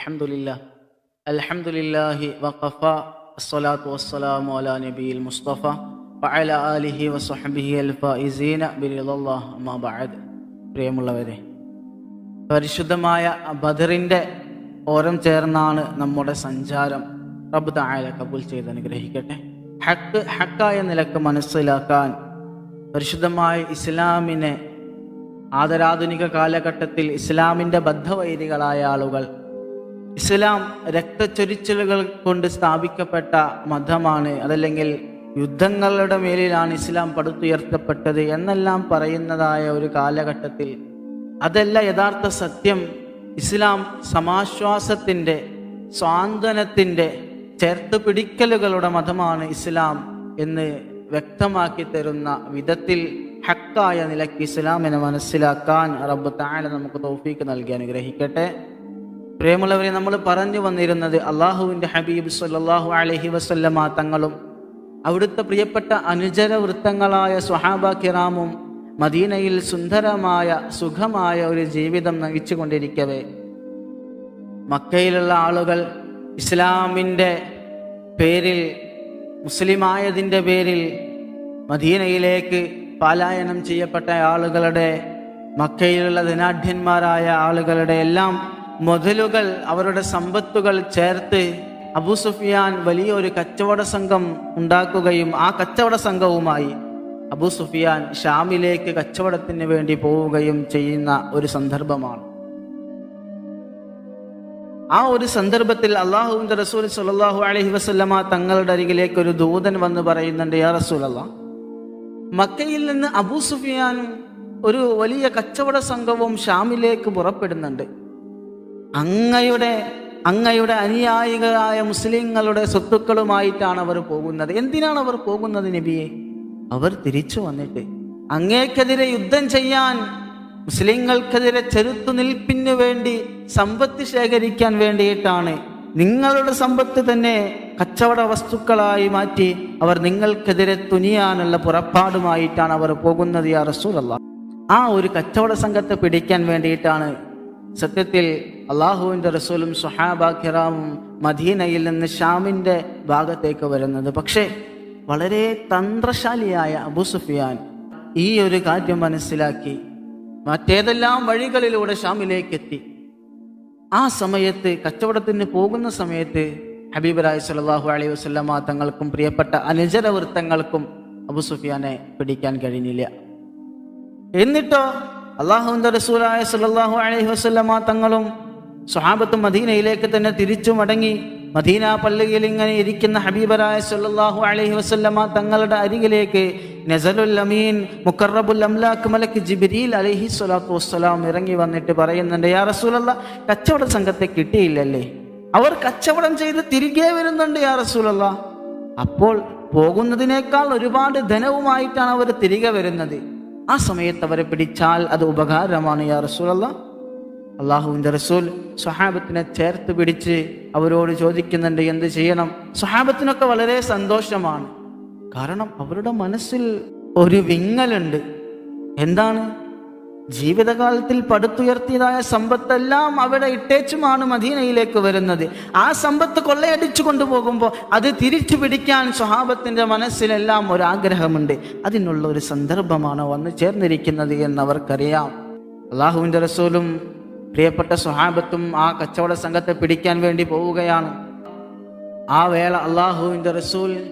الحمد لله الحمد لله وقفى الصلاة والسلام على نبي المصطفى وعلى آله وصحبه الفائزين برضا الله أما بعد പ്രിയമുള്ളവരെ പരിശുദ്ധമായ ബദറിൻ്റെ ഓരം ചേർന്നാണ് നമ്മുടെ സഞ്ചാരം റബ്ബ് തായാല കബൂൽ ചെയ്ത് അനുഗ്രഹിക്കട്ടെ ഹക്ക് ഹക്കായ നിലക്ക് മനസ്സിലാക്കാൻ പരിശുദ്ധമായ ഇസ്ലാമിനെ ആദരാധുനിക കാലഘട്ടത്തിൽ ഇസ്ലാമിൻ്റെ ബദ്ധവൈരികളായ ആളുകൾ ഇസ്ലാം രക്തച്ചൊരിച്ചിലുകൾ കൊണ്ട് സ്ഥാപിക്കപ്പെട്ട മതമാണ് അതല്ലെങ്കിൽ യുദ്ധങ്ങളുടെ മേലിലാണ് ഇസ്ലാം പടുത്തുയർത്തപ്പെട്ടത് എന്നെല്ലാം പറയുന്നതായ ഒരു കാലഘട്ടത്തിൽ. അതല്ല യഥാർത്ഥ സത്യം ഇസ്ലാം സമാശ്വാസത്തിന്റെ സ്വാന്തനത്തിന്റെ ചേർത്ത് പിടിക്കലുകളുടെ മതമാണ് ഇസ്ലാം എന്ന് വ്യക്തമാക്കി തരുന്ന വിധത്തിൽ ഹക്കായ നിലയ്ക്ക് ഇസ്ലാമിനെ മനസ്സിലാക്കാൻ റബ്ബ് താഴെ നമുക്ക് തോഫീക്ക് നൽകി അനുഗ്രഹിക്കട്ടെ. പ്രിയമുള്ളവരെ നമ്മൾ പറഞ്ഞു വന്നിരുന്നത് അള്ളാഹുവിന്റെ ഹബീബ് സല്ലാഹു അലഹി വസല്ലമ തങ്ങളും അവിടുത്തെ പ്രിയപ്പെട്ട അനുചര വൃത്തങ്ങളായ സുഹാബ കിറാമും മദീനയിൽ സുന്ദരമായ സുഖമായ ഒരു ജീവിതം നയിച്ചു കൊണ്ടിരിക്കവേ മക്കയിലുള്ള ആളുകൾ ഇസ്ലാമിന്റെ പേരിൽ മുസ്ലിമായതിന്റെ പേരിൽ മദീനയിലേക്ക് പലായനം ചെയ്യപ്പെട്ട ആളുകളുടെ മക്കയിലുള്ള ധനാഢ്യന്മാരായ ആളുകളുടെ എല്ലാം മുതലുകൾ അവരുടെ സമ്പത്തുകൾ ചേർത്ത് അബൂ സുഫിയാൻ വലിയൊരു കച്ചവട സംഘം ഉണ്ടാക്കുകയും ആ കച്ചവട സംഘവുമായി അബൂ സുഫിയാൻ ഷാമിലേക്ക് കച്ചവടത്തിന് വേണ്ടി പോവുകയും ചെയ്യുന്ന ഒരു സന്ദർഭമാണ്. ആ ഒരു സന്ദർഭത്തിൽ അള്ളാഹുവിന്റെ റസൂൽ സുല്ലാഹു അലഹി വസ്ലമ തങ്ങളുടെ അരികിലേക്ക് ഒരു ദൂതൻ വന്ന് പറയുന്നുണ്ട് യാ റസൂൽ മക്കയിൽ നിന്ന് അബൂ സുഫിയാനും ഒരു വലിയ കച്ചവട സംഘവും ഷാമിലേക്ക് പുറപ്പെടുന്നുണ്ട്. അങ്ങയുടെ അങ്ങയുടെ അനുയായികളായ മുസ്ലിങ്ങളുടെ സ്വത്തുക്കളുമായിട്ടാണ് അവർ പോകുന്നത്. എന്തിനാണ് അവർ പോകുന്നത് നബിയെ? അവർ തിരിച്ചു വന്നിട്ട് അങ്ങേക്കെതിരെ യുദ്ധം ചെയ്യാൻ മുസ്ലിങ്ങൾക്കെതിരെ ചെറുത്തു നിൽപ്പിന് വേണ്ടി സമ്പത്ത് ശേഖരിക്കാൻ വേണ്ടിയിട്ടാണ് നിങ്ങളുടെ സമ്പത്ത് തന്നെ കച്ചവട വസ്തുക്കളായി മാറ്റി അവർ നിങ്ങൾക്കെതിരെ തുനിയാനുള്ള പുറപ്പാടുമായിട്ടാണ് അവർ പോകുന്നത് യാ റസൂലല്ല. ആ ഒരു കച്ചവട സംഘത്തെ പിടിക്കാൻ വേണ്ടിയിട്ടാണ് സത്യത്തിൽ അള്ളാഹുവിന്റെ റസൂലും സുഹാബ കിറാമും മദീനയിൽ നിന്ന് ഷാമിന്റെ ഭാഗത്തേക്ക് വരുന്നത്. പക്ഷേ വളരെ തന്ത്രശാലിയായ അബു സുഫിയാൻ ഈ ഒരു കാര്യം മനസ്സിലാക്കി. മറ്റേതെല്ലാം വഴികളിലൂടെ ഷാമിലേക്ക് എത്തി ആ സമയത്ത് കച്ചവടത്തിന് പോകുന്ന സമയത്ത് ഹബീബരായ് സലാഹു അലൈഹി വസ്ലമ തങ്ങൾക്കും പ്രിയപ്പെട്ട അനുചര വൃത്തങ്ങൾക്കും അബു സുഫിയാനെ പിടിക്കാൻ കഴിഞ്ഞില്ല. എന്നിട്ടോ അള്ളാഹുന്റെ റസൂലായ സല്ലാഹു അലൈഹി വസ്ലമ തങ്ങളും സ്വഹാബത്തും മദീനയിലേക്ക് തന്നെ തിരിച്ചു മടങ്ങി മദീന പള്ളിയിൽ ഇങ്ങനെ ഇരിക്കുന്ന ഹബീബരായ സല്ലാഹു അലഹി വസ്ല്ലമ്മ തങ്ങളുടെ അരികിലേക്ക് നസലുൽ അമീൻ മുക്കറബുൽ അംലാഖ് മലക്ക് ജിബിരിയിൽ അലഹി സ്വലാത്തു വസ്സലാം ഇറങ്ങി വന്നിട്ട് പറയുന്നുണ്ട് യാ റസൂലല്ല കച്ചവട സംഘത്തെ കിട്ടിയില്ലല്ലേ? അവർ കച്ചവടം ചെയ്ത് തിരികെ വരുന്നുണ്ട് യാ റസൂലല്ല. അപ്പോൾ പോകുന്നതിനേക്കാൾ ഒരുപാട് ധനവുമായിട്ടാണ് അവർ തിരികെ വരുന്നത്. ആ സമയത്ത് അവരെ പിടിച്ചാൽ അത് ഉപകാരമാണ് യാ റസൂലല്ല. അള്ളാഹുവിന്റെ റസൂൽ സ്വഹാബത്തിനെ ചേർത്ത് പിടിച്ച് അവരോട് ചോദിക്കുന്നുണ്ട് എന്ത് ചെയ്യണം? സ്വഹാബത്തിനൊക്കെ വളരെ സന്തോഷമാണ്. കാരണം അവരുടെ മനസ്സിൽ ഒരു വിങ്ങലുണ്ട്. എന്താണ്? ജീവിതകാലത്തിൽ പടുത്തുയർത്തിയതായ സമ്പത്തെല്ലാം അവിടെ ഇട്ടേച്ചുമാണ് മദീനയിലേക്ക് വരുന്നത്. ആ സമ്പത്ത് കൊള്ളയടിച്ചു കൊണ്ടുപോകുമ്പോൾ അത് തിരിച്ചു പിടിക്കാൻ സ്വഹാബത്തിന്റെ മനസ്സിലെല്ലാം ഒരാഗ്രഹമുണ്ട്. അതിനുള്ള ഒരു സന്ദർഭമാണ് വന്നു ചേർന്നിരിക്കുന്നത് എന്ന് അവർക്കറിയാം അള്ളാഹുവിന്റെ റസൂലും പ്രിയപ്പെട്ട സ്വഹാബത്തും ആ കച്ചവട സംഘത്തെ പിടിക്കാൻ വേണ്ടി പോവുകയാണ്. ആ വേള അള്ളാഹുവിന്റെ റസൂൽ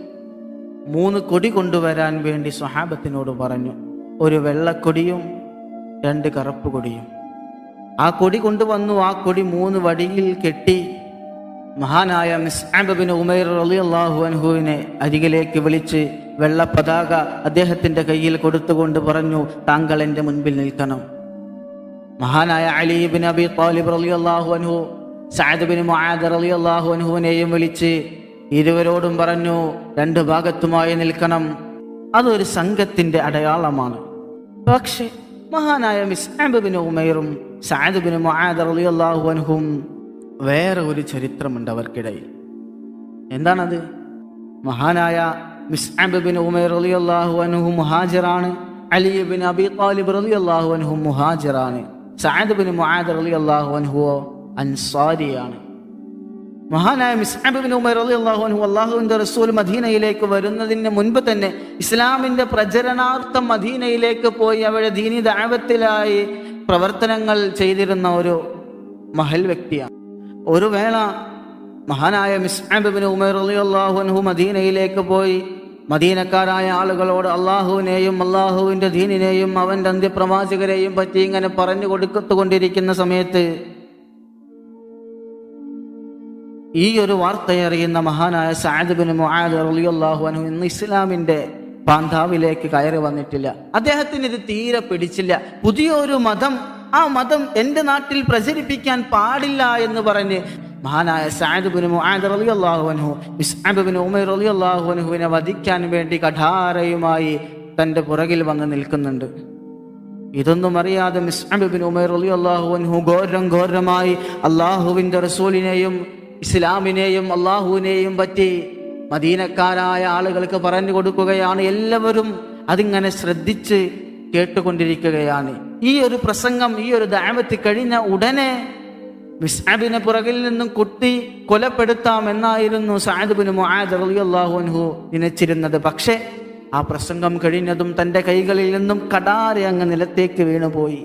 മൂന്ന് കൊടി കൊണ്ടുവരാൻ വേണ്ടി സ്വഹാബത്തിനോട് പറഞ്ഞു. ഒരു വെള്ളക്കൊടിയും രണ്ട് കറുപ്പ് കൊടിയും. ആ കൊടി കൊണ്ടുവന്നു ആ കൊടി മൂന്ന് വടിയിൽ കെട്ടി മഹാനായ മിസ്ബിന് ഉമൈർ അലി അള്ളാഹു അൻഹുവിനെ അരികിലേക്ക് വിളിച്ച് വെള്ള പതാക അദ്ദേഹത്തിന്റെ കയ്യിൽ കൊടുത്തുകൊണ്ട് പറഞ്ഞു താങ്കൾ എന്റെ മുൻപിൽ നിൽക്കണം. മഹാനായ അലീബിൻ അബി താലിബ് അലി അള്ളാഹു അൻഹു സാദബിൻ മുഹാദർ അലി അള്ളാഹു അൻഹുവിനെയും വിളിച്ച് ഇരുവരോടും പറഞ്ഞു രണ്ട് ഭാഗത്തുമായി നിൽക്കണം. അതൊരു സംഘത്തിന്റെ അടയാളമാണ്. പക്ഷേ മഹാനായ മിസ്ബിൻ ഉമേറും സാദബിൻ മുഹാദർ അലി അള്ളാഹു അൻഹും വേറെ ഒരു ചരിത്രമുണ്ട് അവർക്കിടയിൽ. എന്താണത്? മഹാനായ മിസ്ബിൻ ഉമേർ അലി അള്ളാഹു അൻഹു മുഹാജിറാണ് Ali bin Abi Talib Ali അള്ളാഹു അൻഹു മുഹാജിറാണ്. സഅദ് മുഹാദ് മുആദ് റളിയല്ലാഹു അൻഹു അൻസാരിയാണ്. മഹാനായ മിസ്അബിൻ ഉമർ റളിയല്ലാഹു അൻഹു അള്ളാഹുവിന്റെ റസൂൽ മദീനയിലേക്ക് വരുന്നതിന് മുൻപ് തന്നെ ഇസ്ലാമിന്റെ പ്രചരണാർത്ഥം മദീനയിലേക്ക് പോയി അവിടെ ദീനി ദാവത്തിലായി പ്രവർത്തനങ്ങൾ ചെയ്തിരുന്ന ഒരു മഹൽ വ്യക്തിയാണ്. ഒരു വേള മഹാനായ മിസ്അബിൻ ഉമർ റളിയല്ലാഹു അൻഹു മദീനയിലേക്ക് പോയി മദീനക്കാരായ ആളുകളോട് അള്ളാഹുവിനെയും അള്ളാഹുവിന്റെ ദീനിനെയും അവന്റെ അന്ത്യപ്രവാചകരെയും പറ്റി ഇങ്ങനെ പറഞ്ഞു കൊടുത്തുകൊണ്ടിരിക്കുന്ന സമയത്ത് ഈ ഒരു വാർത്തയറിയുന്ന മഹാനായ സഅദ് മുഹാദ് റളിയല്ലാഹു അൻഹു ഇന്ന് ഇസ്ലാമിന്റെ പാന്താവിലേക്ക് കയറി വന്നിട്ടില്ല. അദ്ദേഹത്തിന് ഇത് തീരെ പിടിച്ചില്ല. പുതിയൊരു മതം ആ മതം എന്റെ നാട്ടിൽ പ്രചരിപ്പിക്കാൻ പാടില്ല എന്ന് പറഞ്ഞ് മഹാനായ അൻഹുവിനെ വധിക്കാൻ വേണ്ടി കഠാരയുമായി തന്റെ പുറകിൽ വന്ന് നിൽക്കുന്നുണ്ട്. ഇതൊന്നും അറിയാതെ മിസ്അബിൻ ഉമർ റളിയല്ലാഹു അൻഹു ഘോരം ഘോരമായി അള്ളാഹുവിന്റെ റസൂലിനെയും ഇസ്ലാമിനെയും അള്ളാഹുവിനെയും പറ്റി മദീനക്കാരായ ആളുകൾക്ക് പറഞ്ഞു കൊടുക്കുകയാണ്. എല്ലാവരും അതിങ്ങനെ ശ്രദ്ധിച്ച് കേട്ടുകൊണ്ടിരിക്കുകയാണ്. ഈ ഒരു പ്രസംഗം ഈ ഒരു ദാമത്ത് കഴിഞ്ഞ ഉടനെ മിസ്അബിനെ പുറകിൽ നിന്നും കുട്ടി കൊലപ്പെടുത്താമെന്നായിരുന്നു സഅദ് ബിൻ മുആദ് റളിയല്ലാഹു അൻഹു നിനച്ചിരുന്നത് പക്ഷേ ആ പ്രസംഗം കഴിഞ്ഞതും തന്റെ കൈകളിൽ നിന്നും കടാരെ അങ്ങ് നിലത്തേക്ക് വീണുപോയി.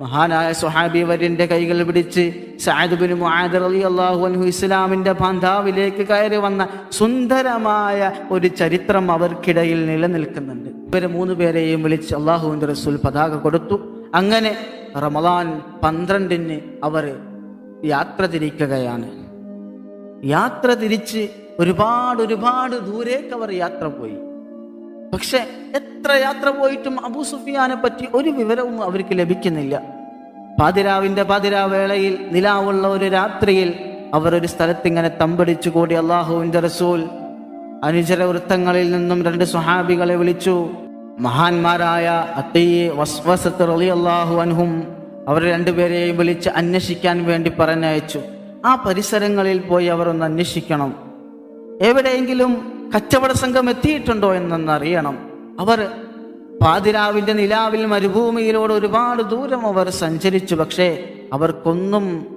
മഹാനായ സുഹാബി വര്യന്റെ കൈകൾ പിടിച്ച് മുഹാദ് മുആദ് റളിയല്ലാഹു അൻഹു ഇസ്ലാമിന്റെ പാന്താവിലേക്ക് കയറി വന്ന സുന്ദരമായ ഒരു ചരിത്രം അവർക്കിടയിൽ നിലനിൽക്കുന്നുണ്ട്. ഇവരെ മൂന്ന് പേരെയും വിളിച്ച് അള്ളാഹുവിന്റെ റസൂൽ പതാക കൊടുത്തു. അങ്ങനെ റമദാൻ പന്ത്രണ്ടിന് അവർ യാത്ര തിരിക്കുകയാണ്. യാത്ര തിരിച്ച് ഒരുപാട് ഒരുപാട് ദൂരേക്ക് അവർ യാത്ര പോയി. പക്ഷെ എത്ര യാത്ര പോയിട്ടും അബൂ സുഫിയാനെ പറ്റി ഒരു വിവരവും അവർക്ക് ലഭിക്കുന്നില്ല. പാതിരാവിന്റെ പാതിരാവേളയിൽ നിലാവുള്ള ഒരു രാത്രിയിൽ അവർ ഒരു സ്ഥലത്ത് ഇങ്ങനെ തമ്പടിച്ചു കൂടി അള്ളാഹുവിന്റെ റസൂൽ അനുചര വൃത്തങ്ങളിൽ നിന്നും രണ്ട് സുഹാബികളെ വിളിച്ചു. മഹാന്മാരായ അത്തയ്യെ വസ്വസത്ത് റളിയല്ലാഹു അൻഹും അവർ രണ്ടുപേരെയും വിളിച്ച് അന്വേഷിക്കാൻ വേണ്ടി പറഞ്ഞയച്ചു. ആ പരിസരങ്ങളിൽ പോയി അവർ ഒന്ന് അന്വേഷിക്കണം. എവിടെയെങ്കിലും കച്ചവട സംഘം എത്തിയിട്ടുണ്ടോ എന്നൊന്ന് അറിയണം അവർ പാതിരാവിന്റെ നിലാവിൽ മരുഭൂമിയിലൂടെ ഒരുപാട് ദൂരം അവർ സഞ്ചരിച്ചു. പക്ഷേ അവർക്കൊന്നും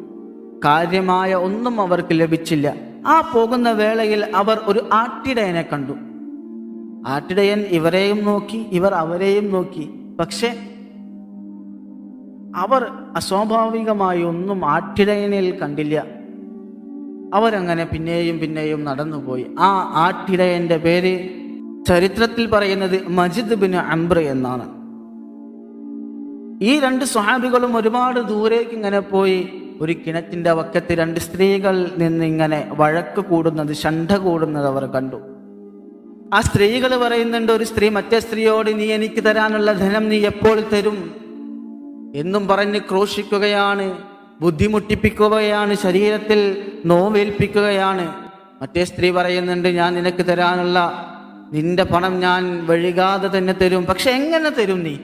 കാര്യമായ ഒന്നും അവർക്ക് ലഭിച്ചില്ല. ആ പോകുന്ന വേളയിൽ അവർ ഒരു ആട്ടിടയനെ കണ്ടു. ആട്ടിടയൻ ഇവരെയും നോക്കി ഇവർ അവരെയും നോക്കി. പക്ഷെ അവർ അസ്വാഭാവികമായി ഒന്നും ആട്ടിടയനിൽ കണ്ടില്ല. അവരങ്ങനെ പിന്നെയും പിന്നെയും നടന്നുപോയി. ആ ആട്ടിടയന്റെ പേര് ചരിത്രത്തിൽ പറയുന്നത് മജിദ് ബിൻ അംബ്ര എന്നാണ്. ഈ രണ്ട് സ്വഹാബികളും ഒരുപാട് ദൂരേക്ക് ഇങ്ങനെ പോയി. ഒരു കിണറ്റിന്റെ വക്കത്ത് രണ്ട് സ്ത്രീകൾ നിന്നിങ്ങനെ വഴക്ക് കൂടുന്നത് ഷണ്ട കൂടുന്നത് അവർ കണ്ടു. ആ സ്ത്രീകൾ പറയുന്നുണ്ട് ഒരു സ്ത്രീ മറ്റേ സ്ത്രീയോട് നീ എനിക്ക് തരാനുള്ള ധനം നീ എപ്പോൾ തരും? എന്നും പറഞ്ഞ് ക്രോശിക്കുകയാണ് ബുദ്ധിമുട്ടിപ്പിക്കുകയാണ് ശരീരത്തിൽ നോവേൽപ്പിക്കുകയാണ്. മറ്റേ സ്ത്രീ പറയുന്നുണ്ട് ഞാൻ നിനക്ക് തരാനുള്ള നിന്റെ പണം ഞാൻ വഴുകാതെ തന്നെ തരും. പക്ഷെ എങ്ങനെ തരും നീ?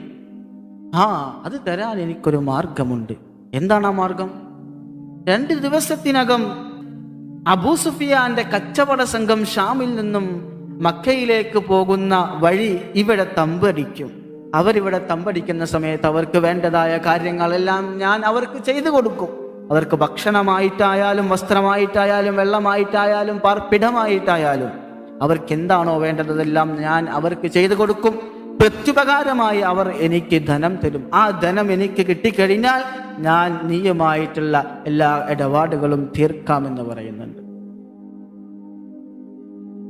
ആ അത് തരാൻ എനിക്കൊരു മാർഗമുണ്ട്. എന്താണ് ആ മാർഗം? രണ്ട് ദിവസത്തിനകം അബൂ സുഫിയാന്റെ കച്ചവട സംഘം ഷാമിൽ നിന്നും മക്കയിലേക്ക് പോകുന്ന വഴി ഇവിടെ തമ്പടിക്കും. അവരിവിടെ തമ്പടിക്കുന്ന സമയത്ത് അവർക്ക് വേണ്ടതായ കാര്യങ്ങളെല്ലാം ഞാൻ അവർക്ക് ചെയ്തു കൊടുക്കും. അവർക്ക് ഭക്ഷണമായിട്ടായാലും വസ്ത്രമായിട്ടായാലും വെള്ളമായിട്ടായാലും പാർപ്പിടമായിട്ടായാലും അവർക്ക് എന്താണോ വേണ്ടതെല്ലാം ഞാൻ അവർക്ക് ചെയ്തു കൊടുക്കും. പ്രത്യുപകാരമായി അവർ എനിക്ക് ധനം തരും. ആ ധനം എനിക്ക് കിട്ടിക്കഴിഞ്ഞാൽ ഞാൻ നീയുമായിട്ടുള്ള എല്ലാ ഇടപാടുകളും തീർക്കാമെന്ന് പറയുന്നുണ്ട്.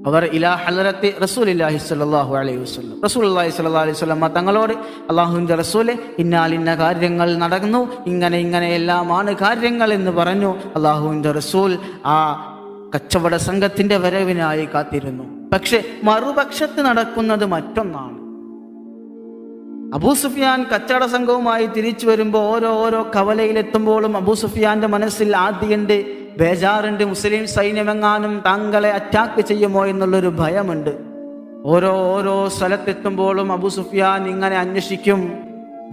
അവർ ഇലാ ഹലറത്തി റസൂലില്ലാഹി സ്വല്ലല്ലാഹു അലൈഹി വസല്ലം. റസൂലുള്ളാഹി സ്വല്ലല്ലാഹു അലൈഹി വസല്ലം തങ്ങളോട് അള്ളാഹുവിന്റെ റസൂലെ ഇന്നാൽ ഇന്ന കാര്യങ്ങൾ നടന്നു ഇങ്ങനെ ഇങ്ങനെ എല്ലാമാണ് കാര്യങ്ങൾ എന്ന് പറഞ്ഞു. അള്ളാഹുവിന്റെ റസൂൽ ആ കച്ചവട സംഘത്തിന്റെ വരവിനായി കാത്തിരുന്നു. പക്ഷെ മറുപക്ഷത്ത് നടക്കുന്നത് മറ്റൊന്നാണ്. അബൂ സുഫിയാൻ കച്ചവട സംഘവുമായി തിരിച്ചു വരുമ്പോൾ ഓരോ ഓരോ കവലയിലെത്തുമ്പോഴും അബൂ സുഫിയാന്റെ മനസ്സിൽ ആദ്യണ്ട് ബേജാറുണ്ട് മുസ്ലിം സൈന്യമെങ്ങാനും താങ്കളെ അറ്റാക്ക് ചെയ്യുമോ എന്നുള്ളൊരു ഭയമുണ്ട്. ഓരോ ഓരോ സ്ഥലത്തെത്തുമ്പോഴും അബു സുഫിയാൻ ഇങ്ങനെ അന്വേഷിക്കും.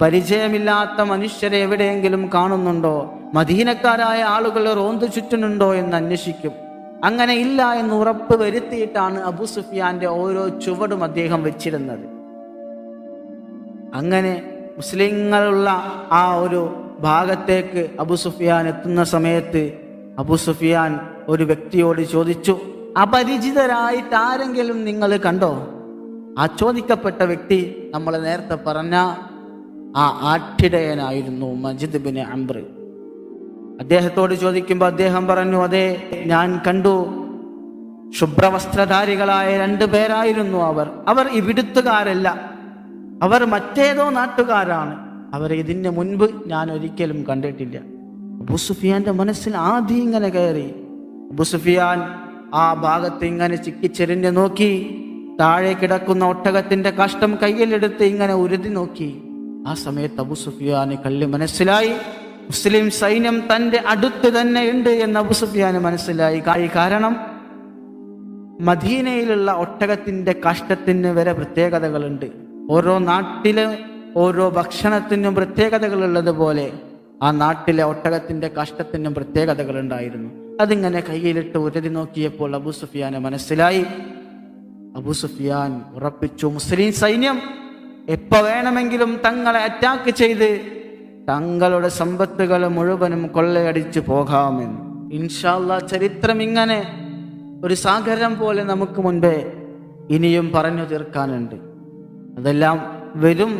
പരിചയമില്ലാത്ത മനുഷ്യരെ എവിടെയെങ്കിലും കാണുന്നുണ്ടോ? മദീനക്കാരായ ആളുകൾ റോന്ത് ചുറ്റുന്നുണ്ടോ എന്ന് അന്വേഷിക്കും. അങ്ങനെ ഇല്ല എന്ന് ഉറപ്പ് വരുത്തിയിട്ടാണ് അബു സുഫിയാന്റെ ഓരോ ചുവടും അദ്ദേഹം വെച്ചിരുന്നത്. അങ്ങനെ മുസ്ലിങ്ങളുള്ള ആ ഒരു ഭാഗത്തേക്ക് അബു സുഫിയാൻ എത്തുന്ന സമയത്ത് അബു സുഫിയാൻ ഒരു വ്യക്തിയോട് ചോദിച്ചു അപരിചിതരായിട്ട് ആരെങ്കിലും നിങ്ങൾ കണ്ടോ? ആ ചോദിക്കപ്പെട്ട വ്യക്തി നമ്മൾ നേരത്തെ പറഞ്ഞ ആ ആട്ടിടയനായിരുന്നു മജിദ് ബിൻ അംബ്ര. അദ്ദേഹത്തോട് ചോദിക്കുമ്പോൾ അദ്ദേഹം പറഞ്ഞു അതെ ഞാൻ കണ്ടു. ശുഭ്രവസ്ത്രധാരികളായ രണ്ടു പേരായിരുന്നു അവർ. അവർ ഇവിടുത്തുകാരല്ല. അവർ മറ്റേതോ നാട്ടുകാരാണ്. അവരെ ഇതിന് മുൻപ് ഞാൻ ഒരിക്കലും കണ്ടിട്ടില്ല. അബുസുഫിയാന്റെ മനസ്സിൽ ആദ്യം ഇങ്ങനെ കയറി. അബുസുഫിയാൻ ആ ഭാഗത്ത് ഇങ്ങനെ ചിക്കിച്ചെരിഞ്ഞ് നോക്കി. താഴെ കിടക്കുന്ന ഒട്ടകത്തിന്റെ കഷ്ടം കയ്യിലെടുത്ത് ഇങ്ങനെ ഉരുതി നോക്കി. ആ സമയത്ത് അബുസുഫിയാന് കള്ളി മനസ്സിലായി. മുസ്ലിം സൈന്യം തന്റെ അടുത്ത് തന്നെ ഉണ്ട് എന്ന് അബുസുഫിയാന് മനസ്സിലായി. കാരണം മദീനയിലുള്ള ഒട്ടകത്തിന്റെ കഷ്ടത്തിന് വരെ പ്രത്യേകതകളുണ്ട്. ഓരോ നാട്ടിലെ ഓരോ ഭക്ഷണത്തിനും പ്രത്യേകതകളുള്ളത് പോലെ ആ നാട്ടിലെ ഒട്ടകത്തിന്റെ കഷ്ടത്തിനും പ്രത്യേകതകൾ ഉണ്ടായിരുന്നു. അതിങ്ങനെ കയ്യിലിട്ട് ഉരതി നോക്കിയപ്പോൾ അബു സുഫിയാനെ മനസ്സിലായി. അബു സുഫിയാൻ ഉറപ്പിച്ചു മുസ്ലിം സൈന്യം എപ്പോ വേണമെങ്കിലും തങ്ങളെ അറ്റാക്ക് ചെയ്ത് തങ്ങളുടെ സമ്പത്തുകൾ മുഴുവനും കൊള്ളയടിച്ചു പോകാമെന്ന് ഇൻഷാല്ല ചരിത്രം ഇങ്ങനെ ഒരു സാഗരം പോലെ നമുക്ക് മുൻപേ ഇനിയും പറഞ്ഞു തീർക്കാനുണ്ട്. അതെല്ലാം വരും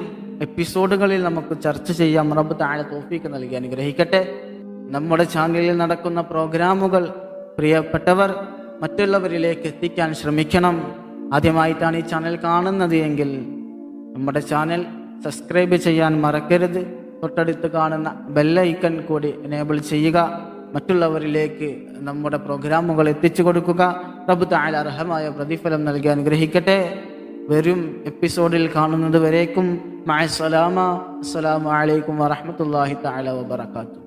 എപ്പിസോഡുകളിൽ നമുക്ക് ചർച്ച ചെയ്യാം. റബ്ബ് താഴെ തോഫീക്ക് നൽകി അനുഗ്രഹിക്കട്ടെ. നമ്മുടെ ചാനലിൽ നടക്കുന്ന പ്രോഗ്രാമുകൾ പ്രിയപ്പെട്ടവർ മറ്റുള്ളവരിലേക്ക് എത്തിക്കാൻ ശ്രമിക്കണം. ആദ്യമായിട്ടാണ് ഈ ചാനൽ കാണുന്നത് എങ്കിൽ നമ്മുടെ ചാനൽ സബ്സ്ക്രൈബ് ചെയ്യാൻ മറക്കരുത്. തൊട്ടടുത്ത് കാണുന്ന ബെല്ലൈക്കൺ കൂടി എനേബിൾ ചെയ്യുക. മറ്റുള്ളവരിലേക്ക് നമ്മുടെ പ്രോഗ്രാമുകൾ എത്തിച്ചു കൊടുക്കുക. പ്രഭു താഴെ അർഹമായ പ്രതിഫലം നൽകി അനുഗ്രഹിക്കട്ടെ. വരും എപ്പിസോഡിൽ കാണുന്നത് വരേക്കും. മഅസ്സലാമ അസ്സലാമു അലൈക്കും വറഹ്മത്തുള്ളാഹി തആല വബറകാതുഹു.